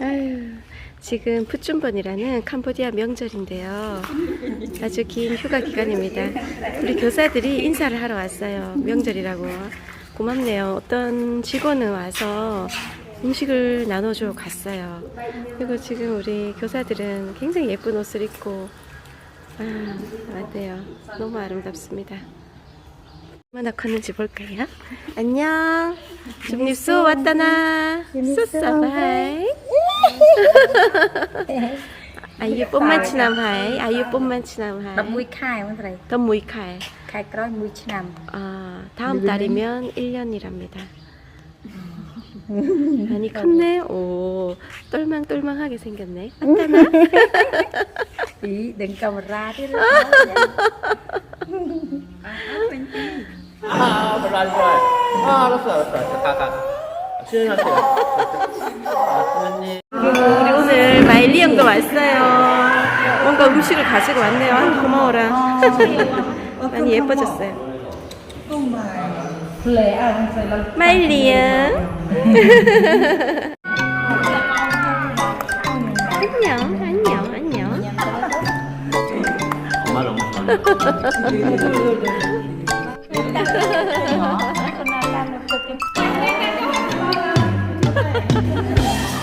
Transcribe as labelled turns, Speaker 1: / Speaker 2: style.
Speaker 1: 아유, 지금 푸춘번이라는 캄보디아 명절인데요. 아주 긴 휴가 기간입니다. 우리 교사들이 인사를 하러 왔어요. 명절이라고. 고맙네요. 어떤 직원은 와서 음식을 나눠주고 갔어요. 그리고 지금 우리 교사들은 굉장히 예쁜 옷을 입고, 아, 맞대요. 너무 아름답습니다. 얼마나 컸는지 볼까요? 안녕. 좀립수 왔다나. 수사바이. 아유 뽐만 치남 하이. 아유 뽐만 치남 하이.
Speaker 2: 11ខែបងស្រី
Speaker 1: 더 무이 칼.
Speaker 2: ខែក្រោយ1ឆ្នាំ
Speaker 1: 아, 다음 달이면 1년이랍니다. 많이 컸네. 오, 똘망똘망하게 생겼네. 왔다나.
Speaker 2: ពីដឹងកាមេរ៉ាទៀត
Speaker 3: 아, 별로 안 좋아해. 아, 알았어, 알았어, 알았어. 가, 가. 시연한테. 아, 선생님.
Speaker 1: 우리 오늘 마일리 형도 왔어요. 뭔가 음식을 가지고 왔네요. 아, 고마워라. 많이 예뻐졌어요. 마일리 형. 안녕, 안녕, 안녕.
Speaker 3: 엄마를 엄마.
Speaker 1: Amor, Yeah.